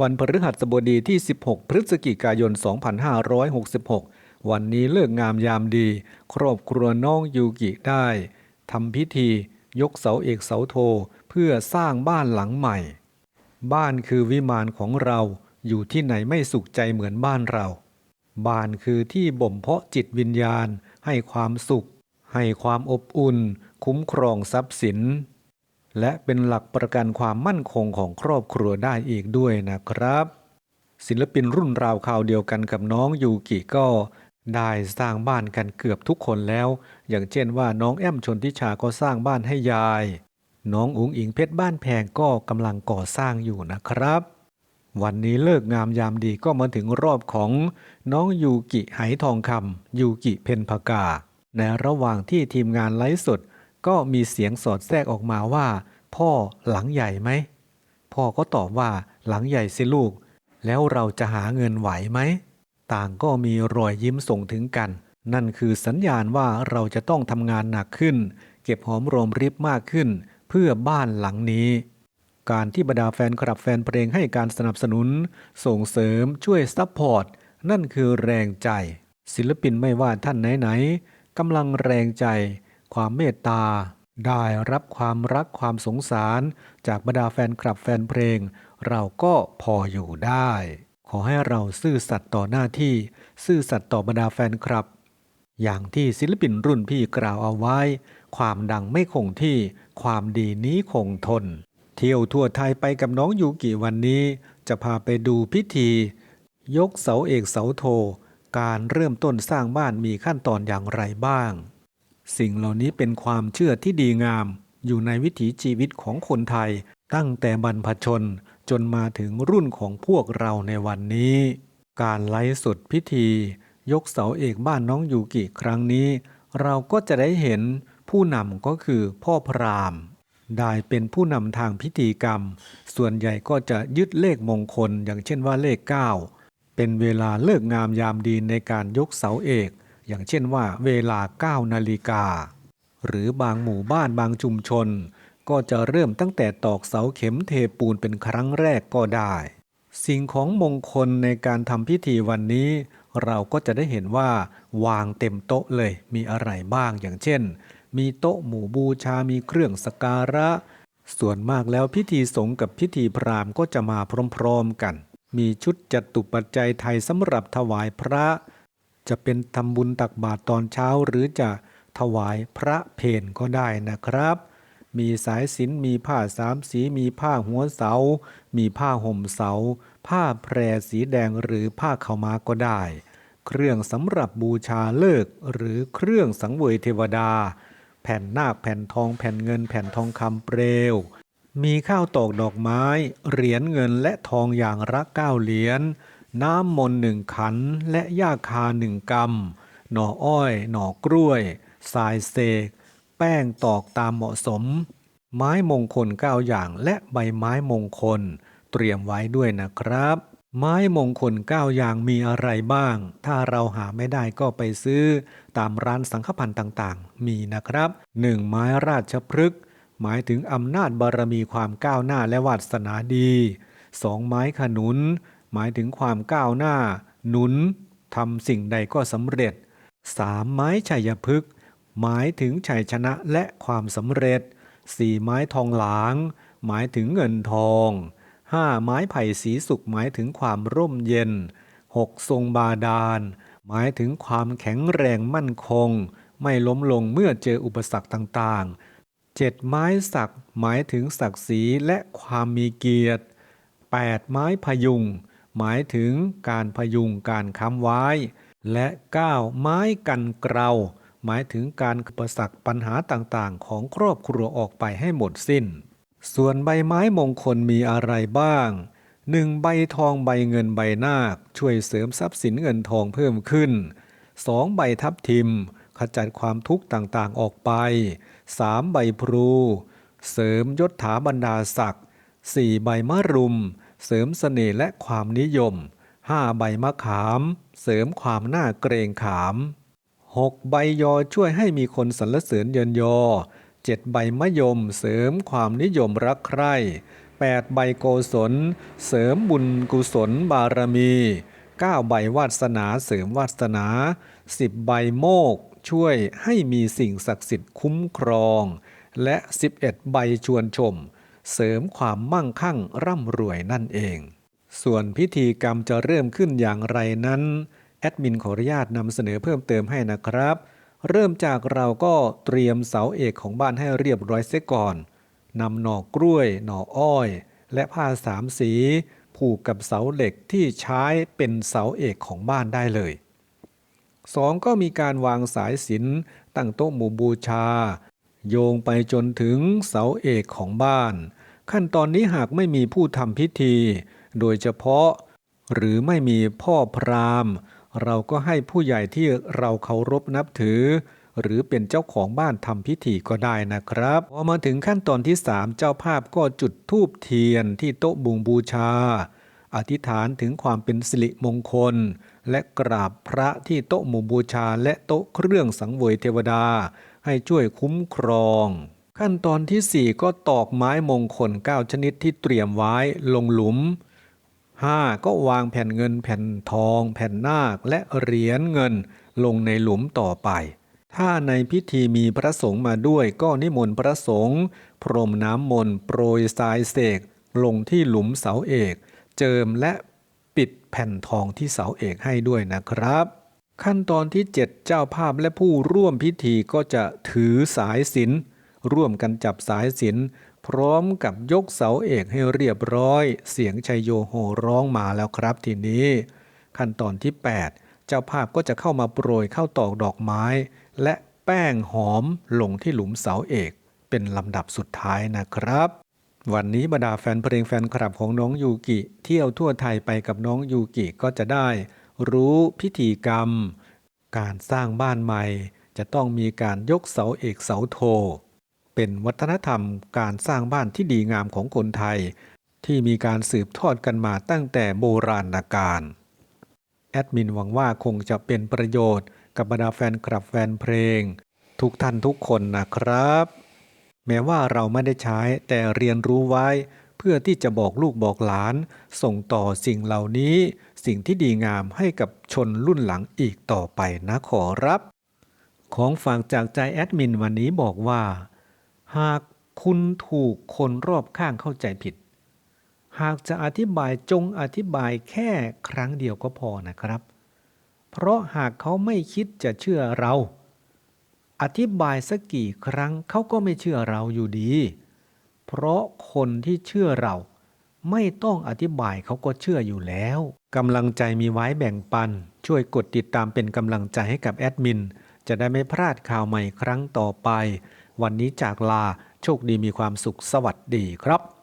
วันพฤหัสบดีที่ 16 พฤศจิกายน 2566 วันนี้เลิกงามยามดี ครอบครัวน้องยูกิได้ทำพิธี ยกเสาเอกเสาโท เพื่อสร้างบ้านหลังใหม่ บ้านคือวิมานของเราอยู่ที่ไหนไม่สุขใจเหมือนบ้านเรา บ้านคือที่บ่มเพาะจิตวิญญาณ ให้ความสุข ให้ความอบอุ่น คุ้มครองทรัพย์สิน และเป็นหลักประกันความมั่นคงของครอบครัวได้อีกด้วยนะครับ ศิลปินรุ่นราวคราวเดียวกันกับน้องยูกิก็ได้สร้างบ้านกันเกือบทุกคนแล้ว อย่างเช่นว่าน้องแอมชนทิชาก็สร้างบ้านให้ยาย น้องอุ๋งอิงเพชรบ้านแพงก็กำลังก่อสร้างอยู่นะครับ วันนี้เลิกงามยามดีก็มาถึงรอบของน้องยูกิไหทองคำยูกิเพนพกา ในระหว่างที่ทีมงานไลฟ์สด ก็มีเสียงสอดแทรกออกมาว่า พ่อหลังใหญ่ไหม พ่อก็ตอบว่าหลังใหญ่สิลูก แล้วเราจะหาเงินไหวไหม ต่างก็มีรอยยิ้มส่งถึงกัน นั่นคือสัญญาณว่าเราจะต้องทำงานหนักขึ้น เก็บหอมรอมริบมากขึ้น เพื่อบ้านหลังนี้การที่บรรดาแฟนคลับแฟนเพลงให้การสนับสนุน ส่งเสริมช่วยซัพพอร์ต นั่นคือแรงใจ ศิลปินไม่ว่าท่านไหนๆกำลังแรงใจ ความเมตตา ได้รับความรักความสงสารจากบรรดาแฟนคลับแฟนเพลง เราก็พออยู่ได้ ขอให้เราซื่อสัตย์ต่อหน้าที่ ซื่อสัตย์ต่อบรรดาแฟนคลับ อย่างที่ศิลปินรุ่นพี่กล่าวเอาไว้ ความดังไม่คงที่ ความดีนี้คงทน เที่ยวทั่วไทยไปกับน้องยูกิวันนี้ จะพาไปดูพิธี ยกเสาเอกเสาโทการเริ่มต้นสร้างบ้านมีขั้นตอนอย่างไรบ้าง สิ่งเหล่านี้เป็นความเชื่อที่ดีงาม อยู่ในวิถีชีวิตของคนไทย ตั้งแต่บรรพชนจนมาถึงรุ่นของพวกเราในวันนี้ การไลฟ์สดพิธี ยกเสาเอกบ้านน้องยูกิครั้งนี้ เราก็จะได้เห็นผู้นำก็คือพ่อพราหมณ์ได้เป็นผู้นำทางพิธีกรรม ส่วนใหญ่ก็จะยึดเลขมงคลอย่างเช่นว่าเลข 9 เป็นเวลาเลิกงามยามดีในการยกเสาเอก อย่างเช่นว่าเวลา 9 นาฬิกา หรือบางหมู่บ้านบางชุมชน ก็จะเริ่มตั้งแต่ตอกเสาเข็มเทปูนเป็นครั้งแรกก็ได้ สิ่งของมงคลในการทำพิธีวันนี้ เราก็จะได้เห็นว่า วางเต็มโต๊ะเลยมีอะไรบ้างอย่างเช่น มีโต๊ะหมู่บูชามีเครื่องสกการะ ส่วนมากแล้วพิธีสงฆ์กับพิธีพราหมณ์ก็จะมาพร้อมๆกัน มีชุดจัตุปัจจัยไทยสำหรับถวายพระ จะเป็นทำบุญตักบาตรตอนเช้า หรือจะถวายพระเพนก็ได้นะครับ มีสายสินมีผ้าสามสีมีผ้าหัวเสา มีผ้าห่มเสา ผ้าแพรสีแดงหรือผ้าขาวม้าก็ได้ เครื่องสำหรับบูชาเลิกหรือเครื่องสังเวยเทวดา แผ่นนาคแผ่นทองแผ่นเงินแผ่นทองคำเปลวมีข้าวตอกดอกไม้ เหรียญเงินและทองอย่างละเก้าเหรียญ น้ำมนต์หนึ่งขันและหญ้าคาหนึ่งกำหน่ออ้อย หน่อกล้วยสายเสกแป้งตอกตามเหมาะสม ไม้มงคลเก้าอย่างและใบไม้มงคล เตรียมไว้ด้วยนะครับ ไม้มงคลเก้าอย่างมีอะไรบ้าง ถ้าเราหาไม่ได้ก็ไปซื้อ ตามร้านสังฆพันธ์ต่างๆ มีนะครับ 1. ไม้ราชพฤกษ์หมายถึงอำนาจบารมีความก้าวหน้าและวาสนาดี 2. ไม้ขนุน หมายถึงความก้าวหน้า หนุนทำสิ่งใดก็สำเร็จ 3. ไม้ชัยพฤกษ์หมายถึงชัยชนะและความสำเร็จ 4. ไม้ทองหลาง หมายถึงเงินทอง 5. ไม้ไผ่สีสุกหมายถึงความร่มเย็น 6. ทรงบาดาล หมายถึงความแข็งแรงมั่นคง ไม่ล้มลงเมื่อเจออุปสรรคต่างๆ 7. ไม้สักหมายถึงศักดิ์ศรีและความมีเกียรติ 8. ไม้พยุง หมายถึงการพยุงการค้ำไว้ และ 9. ไม้กันเกลาหมายถึงการอุปสรรคปัญหาต่างๆ ของครอบครัวออกไปให้หมดสิ้น ส่วนใบไม้มงคลมีอะไรบ้าง 1. ใบทองใบเงินใบนาค ช่วยเสริมทรัพย์สินเงินทองเพิ่มขึ้น 2. ใบทับทิม ขจัดความทุกข์ต่างๆออกไป 3. ใบพลู เสริมยศถาบรรดาศักดิ์ 4. ใบมะรุม เสริมเสน่ห์และความนิยม 5. ใบมะขาม เสริมความน่าเกรงขาม 6. ใบยอช่วยให้มีคนสรรเสริญเยินยอ 7. ใบมะยม เสริมความนิยมรักใคร่ 8 ใบโกศล เสริมบุญกุศลบารมี 9 ใบวาสนาเสริมวาสนา 10 ใบโมกช่วยให้มีสิ่งศักดิ์สิทธิ์คุ้มครอง และ 11 ใบชวนชม เสริมความมั่งคั่งร่ำรวยนั่นเอง ส่วนพิธีกรรมจะเริ่มขึ้นอย่างไรนั้น แอดมินขออนุญาตนำเสนอเพิ่มเติมให้นะครับ เริ่มจากเราก็เตรียมเสาเอกของบ้านให้เรียบร้อยเสียก่อนนำหน่อกล้วย หน่ออ้อย และผ้าสามสี ผูกกับเสาเหล็กที่ใช้เป็นเสาเอกของบ้านได้เลยสองก็มีการวางสายสินตั้งโต๊ะหมู่บูชา โยงไปจนถึงเสาเอกของบ้าน ขั้นตอนนี้หากไม่มีผู้ทำพิธี โดยเฉพาะ หรือไม่มีพ่อพราหมณ์ เราก็ให้ผู้ใหญ่ที่เราเคารพนับถือ หรือเป็นเจ้าของบ้านทำพิธีก็ได้นะครับ พอมาถึงขั้นตอนที่ 3 เจ้าภาพก็จุดธูปเทียนที่โต๊ะบุงบูชา อธิษฐานถึงความเป็นสิริมงคล และกราบพระที่โต๊ะหมู่บูชา และโต๊ะเครื่องสังเวยเทวดา ให้ช่วยคุ้มครอง ขั้นตอนทีสี่ 4 ก็ตอกไม้มงคล 9 ชนิดที่เตรียมไว้ลงหลุม 5. ก็วางแผ่นเงินแผ่นทอง แผ่นนาคและเหรียญเงินลงในหลุมต่อไป ถ้าในพิธีมีพระสงฆ์มาด้วยก็นิมนต์พระสงฆ์พรมน้ำมนต์โปรยทรายเสกลงที่หลุมเสาเอก เจิมและปิดแผ่นทองที่เสาเอกให้ด้วยนะครับ ขั้นตอนที่ 7 เจ้าภาพและผู้ร่วมพิธีก็จะถือสายสิญจน ร่วมกันจับสายสินพร้อมกับยกเสาเอกให้เรียบร้อย เสียงชัยโยโหร้องมาแล้วครับทีนี้ ขั้นตอนที่ 8 เจ้าภาพก็จะเข้ามาโปรยเข้าตอกดอกไม้ และแป้งหอมลงที่หลุมเสาเอก เป็นลำดับสุดท้ายนะครับ วันนี้บรรดาแฟนเพลงแฟนคลับของน้องยูกิ เที่ยวทั่วไทยไปกับน้องยูกิก็จะได้ รู้พิธีกรรม การสร้างบ้านใหม่ จะต้องมีการยกเสาเอกเสาโท เป็นวัฒนธรรมการสร้างบ้านที่ดีงามของคนไทย ที่มีการสืบทอดกันมาตั้งแต่โบราณกาลแอดมินหวังว่าคงจะเป็นประโยชน์กับบรรดาแฟนคลับแฟนเพลง ทุกท่านทุกคนนะครับ แม้ว่าเราไม่ได้ใช้แต่เรียนรู้ไว้ เพื่อที่จะบอกลูกบอกหลาน ส่งต่อสิ่งเหล่านี้ สิ่งที่ดีงามให้กับชนรุ่นหลังอีกต่อไปนะขอรับ ของฝากจากใจแอดมินวันนี้บอกว่า หากคุณถูกคนรอบข้างเข้าใจผิด หากจะอธิบายจงอธิบายแค่ครั้งเดียวก็พอนะครับ เพราะหากเขาไม่คิดจะเชื่อเรา อธิบายสักกี่ครั้งเขาก็ไม่เชื่อเราอยู่ดี เพราะคนที่เชื่อเรา ไม่ต้องอธิบายเขาก็เชื่ออยู่แล้วกำลังใจมีไว้แบ่งปัน ช่วยกดติดตามเป็นกำลังใจให้กับแอดมินจะได้ไม่พลาดข่าวใหม่ครั้งต่อไป วันนี้จากลาโชคดีมีความสุขสวัสดีครับ